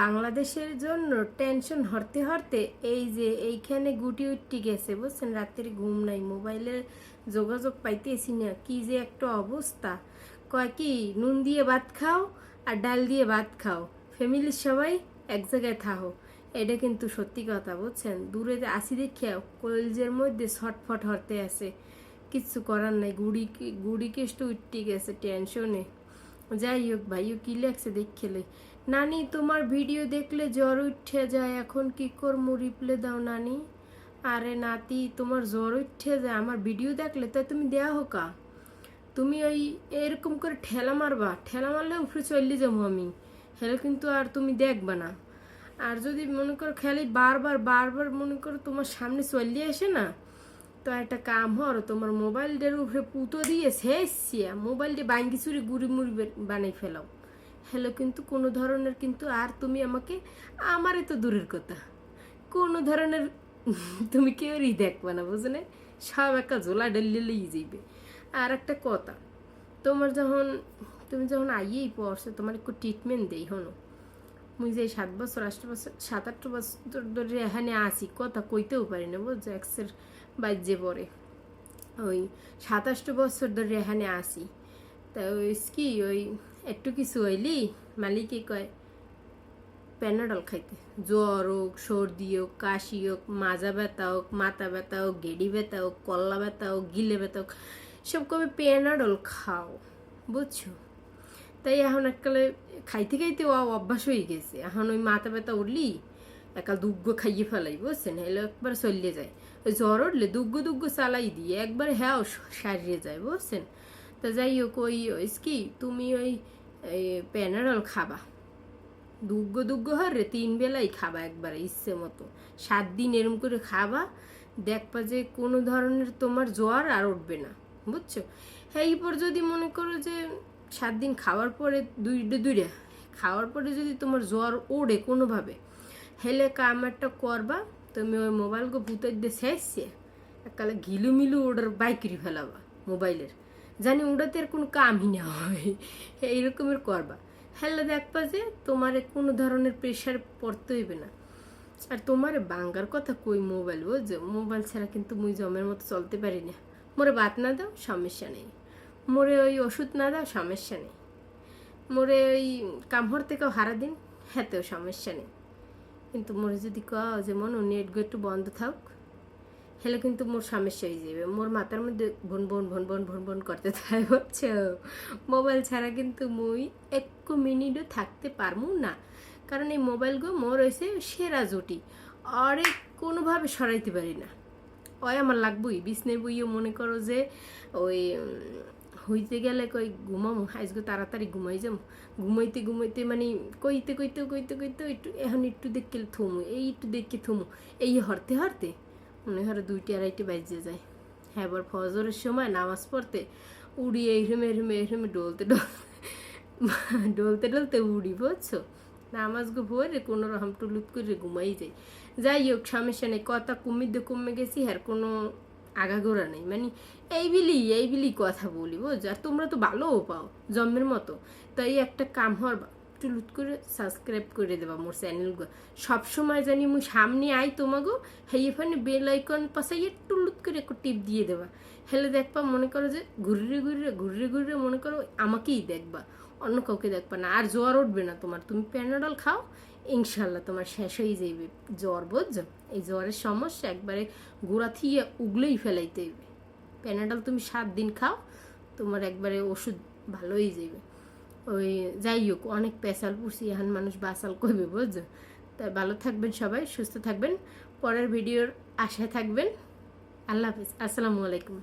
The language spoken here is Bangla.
বাংলাদেশের জন্য টেনশন হরতে হরতে এই যে এইখানে গুটি উঠটি গেছে, বুঝছেন? রাত্রে ঘুম নাই, মোবাইলে যোগাযোগ পাইতেছি না, কি যে একটা অবস্থা। কয় কি, নুন দিয়ে ভাত খাও আর ডাল দিয়ে ভাত খাও। ফ্যামিলির সবাই এক জায়গায় থাকো এটা কিন্তু সত্যি কথা, বুঝছেন? দূরে আসি দেখিয়া কলজের মধ্যে ছটফট হরতে আছে। কিচ্ছু করার নাই, গুড়ি গুড়ি কেষ্ট উঠতে গেছে টেনশনে। যাই হোক ভাইও কি লাগছে দেখলে নানি, তোমার ভিডিও দেখলে জ্বর উঠে যায়, এখন কি করব রিপ্লে দাও নানি। আরে নাতি, তোমার জ্বর উঠে যায়, আমার ভিডিও দেখলে? তাই তুমি দেয়া হোকা। তুমি ওই এরকম করে ঠেলা মারবা, ঠেলা মারলে উপরে চললে যাব আমি। হেলে কিন্তু আর তুমি দেখবা না। আর যদি মনে করো খালি বারবার বারবার মনে করো তোমার সামনে চললে আসে না, তো একটা কাম হর, তোমার মোবাইলটার উপরে পুতো দিয়ে শেষ মোবাইলটা বাঙ্গি চুরি গুড়ি মুড়ি বানাই ফেলাও। হ্যালো কিন্তু কোনো ধরনের কিন্তু আর তুমি আমাকে আমারে তো দূরের কথা। কোনো ধরনের তুমি কেউরই দেখবে না, বুঝলে? সব একটা ঝোলা ডেলিলেই যাইবে। আর একটা কথা, তোমার যখন, তুমি যখন আইয়েই পড়ছো, তোমার একটু ট্রিটমেন্ট দেই, হনো? মুই যে সাত বছর আট বছর, সাত আট বছর ধরে এখানে আসি কথা কইতেও পারি না, বুঝছ? এক্সের বাজ্যে পড়ে। ওই সাতাশটা বছর ধরে এখানে আসি তা ওই কি, ওই একটু কিছু হইলি মালিকে কয় প্যানাডল খাইতে। জ্বর হোক, সর্দি হোক, কাশি হোক, মাজা ব্যথা হোক, মাথা ব্যথা হোক, গেডি ব্যথা হোক, কল্লা ব্যথা হোক, গিলে ব্যথা হোক, সব কবে প্যানাডল খাও, বুঝছ? তাই এখন এককালে খাইতে খাইতে ও অভ্যাস হয়ে গেছে। এখন ওই মাথা ব্যথা উঠলি একাল দুগ্গ খাইয়ে ফেলাই, বুঝছেন? এলো একবার চলিয়ে যায়। ওই জ্বর উঠলে দুগ্গ দুগ্গ চালাই দিয়ে একবার হ্যাঁ সারিয়ে যায়, বুঝছেন? তা যাই হোক ওই কি, তুমি ওই প্যানারল খাবা। দুগ্গ দুগ্গ হরে তিন বেলাই খাবা একবারে, ইচ্ছে মতো। সাত দিন এরম করে খাবা, দেখবা যে কোনো ধরনের তোমার জ্বর আর উঠবে না, বুঝছ? হ্যাঁ পর যদি মনে করো যে সাত দিন খাওয়ার পরে দুইটা দুইটা, খাওয়ার পরে যদি তোমার জ্বর ওড়ে কোনোভাবে, হেলে কাম একটা করবা, তুমি ওই মোবাইলকে ভূতের দিয়ে শেষছে এককালে ঘিলু মিলু বাইকরি ফেলাবা, মোবাইলের। জানি ওটাতে কোনো কামই না হয়। এইরকমের করবা। হেলে দেখবা যে তোমার কোনো ধরনের প্রেশার পড়তে হইবে না। আর তোমার বাঙ্গার কথা কই মোবাইল বুঝছ মোবাইল ছাড়া কিন্তু মুই জমের মতো চলতে পারি না। মোরে বাত না দাও, সমস্যা নেই। মোরে ওই ওষুধ না দাও, সমস্যা নেই। মোরে ওই কামহর থেকেও হারা দিন, হেতেও সমস্যা নেই। কিন্তু মোরে যদি কও যে মন নেট একটু বন্ধ থাক। হেলে কিন্তু মোর সমস্যা হয়ে যাবে মোর মাথার মধ্যে ভন ভন ভন ভন ভন ভন করতে থাকে হচ্ছে মোবাইল ছাড়া কিন্তু মুই একটু মিনিটও থাকতে পারব না। কারণ এই মোবাইলগুলো মোর হয়েছে সেরা জুটি। আরে কোনোভাবে সরাইতে পারি না। ওই আমার লাগবই, বিছনে বইও মনে করো যে ওই হইতে গেলে কই ঘুমামো? আজকে তাড়াতাড়ি ঘুমাই যাম। ঘুমাইতে ঘুমাইতে মানে কইতে কইতে কইতে কইতে একটু, এখন একটু দেখে থমু, এই একটু দেখে থমু, এই হরতে হরতে মনে হয় দুইটি আড়াইটি বাজে যায়। হ্যাঁ এবার ফজরের সময় নামাজ পড়তে উড়ি এই রুমে রুমে এই রুমে ডলতে ডলতে ডলতে ডলতে উড়ি, বুঝছ? নামাজ গো ভরে কোনো রকম টুলুত করে ঘুমাই যাই। যাই হোক সমস্যা নেই কথা কুমির দিয়ে কমে গেছি, আর কোনো আগাগোড়া নেই। মানে এই বিলি এই বিলি কথা বলি বুঝ আর তোমরা তো ভালোও পাও, জন্মের মতো। তাই একটা কাম হওয়ার টুলুত করে সাবস্ক্রাইব করে দেবা মোর চ্যানেলগুলো সবসময় জানি মুই সামনে আই তোমাগো এখানে বেল আইকন একটু টুলুত করে একটু টিপ দিয়ে দেবা। হেলে দেখবা মনে করো যে ঘুরে ঘুরে ঘুরে ঘুরে মনে করো আমাকেই দেখবা। অন্য কাউকে দেখবা না। আর জ্বর উঠবে না তোমার। তুমি প্যানাডল খাও, ইনশাল্লাহ তোমার শেষ হয়ে যাইবে। জ্বর বুঝছ? এই জ্বরের সমস্যা একবারে গোড়া থিয়ে উগলেই ফেলাইতে হইবে। প্যানাডল তুমি সাত দিন খাও, তোমার একবারে ওষুধ ভালো হয়ে যাবে ওই যাই হোক অনেক পেশাল পুষি এখন মানুষ বাসাল করবে বুঝছ? তাই ভালো থাকবেন সবাই, সুস্থ থাকবেন। পরের ভিডিওর আশায় থাকবেন। আল্লাহ হাফিজ। আসসালামু আলাইকুম।